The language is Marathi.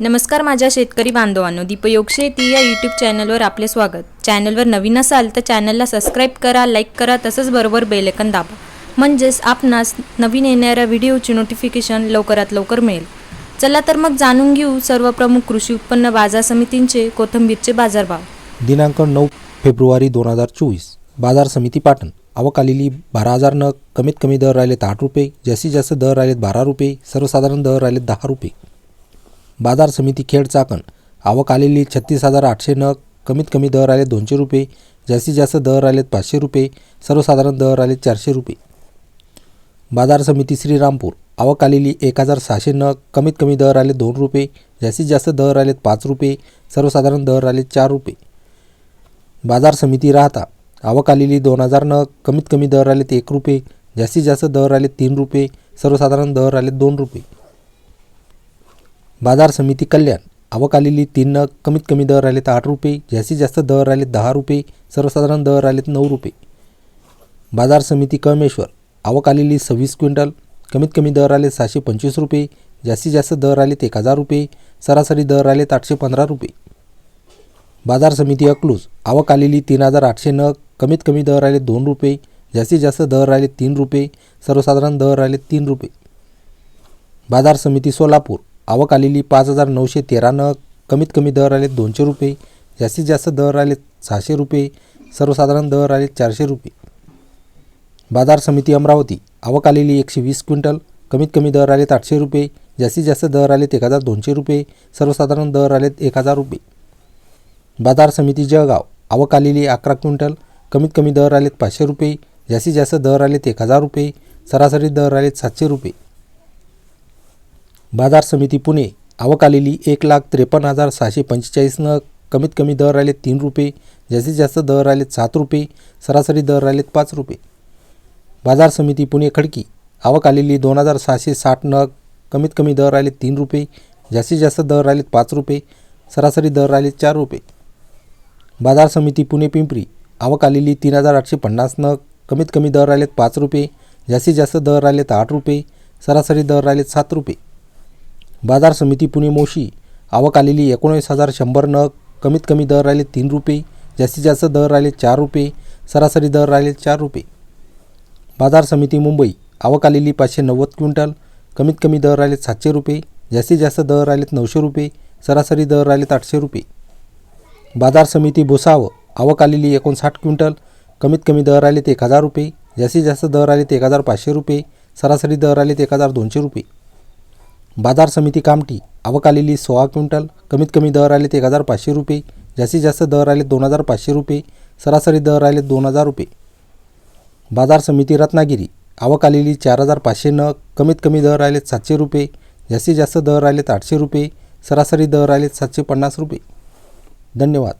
नमस्कार माझ्या शेतकरी बांधवांनो दीपयोग शेती या यूट्यूब चॅनलवर आपले स्वागत. चॅनलवर नवीन असाल तर चॅनलला सबस्क्राईब करा लाईक करा तसंच बरोबर बेलेकन दाबा. म्हणजेच आपणास नवीन येणाऱ्या व्हिडिओची नोटिफिकेशन लवकरात लवकर मिळेल. चला तर मग जाणून घेऊ सर्व प्रमुख कृषी उत्पन्न बाजार समितींचे कोथिंबीरचे बाजारभाव. दिनांक नऊ फेब्रुवारी दोन हजार चोवीस. बाजार समिती पाटण. आवक आलेली बारा हजार न कमीत कमी दर राहिलेत आठ रुपये जास्तीत जास्त दर राहिलेत बारा रुपये सर्वसाधारण दर राहिलेत दहा रुपये. बाजार समिती खेड चाकण. आवक आलेली छत्तीस हजार आठशे नग कमीत कमी दर राहिले दोनशे रुपये जास्तीत जास्त दर राहिलेत पाचशे रुपये सर्वसाधारण दर आले चारशे रुपये. बाजार समिती श्रीरामपूर आवक आलेली एक हजार सहाशे नग कमीत कमी दर आले दोन रुपये जास्तीत जास्त दर आलेत पाच रुपये सर्वसाधारण दर आले चार रुपये. बाजार समिती राहता आवक आलेली दोन हजार नग कमीत कमी दर आलेत एक रुपये जास्तीत जास्त दर आले तीन रुपये सर्वसाधारण दर आले दोन रुपये. बाजार समिती कल्याण. आवक आलेली तीन नग कमीत कमी दर आलेत आठ रुपये जास्तीत जास्त दर आलेत दहा रुपये सर्वसाधारण दर आलेत नऊ रुपये. बाजार समिती कळमेश्वर. आवक आलेली सव्वीस क्विंटल कमीत कमी दर आले सहाशे पंचवीस रुपये जास्तीत जास्त दर आलेत एक हजार रुपये सरासरी दर आलेत आठशे पंधरा रुपये. बाजार समिती अकलूज. आवक आलेली तीन हजार आठशे नग कमीत कमी दर आले दोन रुपये जास्तीत जास्त दर आले तीन रुपये सर्वसाधारण दर आले तीन रुपये. बाजार समिती सोलापूर. आवक आलेली पाच हजार नऊशे तेरानं कमीत कमी दर आले दोनशे रुपये जास्तीत जास्त दर आले सहाशे रुपये सर्वसाधारण दर आले चारशे रुपये. बाजार समिती अमरावती आवक आलेली एकशे वीस क्विंटल कमीत कमी दर आलेत आठशे रुपये जास्तीत जास्त दर आलेत एक हजार दोनशे रुपये सर्वसाधारण दर आलेत एक हजार रुपये. बाजार समिती जळगाव आवक आलेली अकरा क्विंटल कमीत कमी दर आलेत पाचशे रुपये जास्तीत जास्त दर आलेत एक हजार रुपये सरासरी दर आलेत सातशे रुपये. बाजार समिती पुणे आवक आलेली एक लाख त्रेपन्न हजार सहाशे पंचेचाळीस नग कमीत कमी दर राहिलेत तीन रुपये जास्तीत जास्त दर आलेत सात रुपये सरासरी दर आलेत पाच रुपये. बाजार समिती पुणे खडकी आवक आलेली दोन हजार सहाशे साठ नग कमीत कमी दर आले तीन रुपये जास्तीत जास्त दर आलेत पाच रुपये सरासरी दर आले चार रुपये. बाजार समिती पुणे पिंपरी आवक आलेली तीन हजार आठशे पन्नास नग कमीत कमी दर आलेत पाच रुपये जास्तीत जास्त दर आलेत आठ रुपये सरासरी दर आलेत सात रुपये. बाजार समिती पुणे मोशी. आवक आलेली एकोणीस हजार शंभर नग कमीत कमी दर राहिले तीन रुपये जास्तीत जास्त दर राहिले चार रुपये सरासरी दर राहिले चार रुपये. बाजार समिती मुंबई आवक आलेली पाचशे नव्वद क्विंटल कमीत कमी दर राहिलेत सातशे रुपये जास्तीत जास्त दर राहिलेत नऊशे रुपये सरासरी दर राहिलेत आठशे रुपये. बाजार समिती भुसावळ आवक आलेली एकोणसाठ क्विंटल कमीत कमी दर राहिलेत एक हजार रुपये जास्तीत जास्त दर राहिलेत एक हजार पाचशे रुपये सरासरी दर राहिलेत एक हजार दोनशे रुपये. बाजार समिती कामठी आवक आलेली सोळा क्विंटल कमीत कमी दर आलेत एक हजार पाचशे रुपये जास्तीत जास्त दर आले दोन हजार पाचशे रुपये सरासरी दर आले दोन हजार रुपये. बाजार समिती रत्नागिरी आवक आलेली चार हजार पाचशे न कमीत कमी दर आलेत सातशे रुपये जास्तीत जास्त दर आलेत आठशे रुपये सरासरी दर आलेत सातशे पन्नास रुपये. धन्यवाद.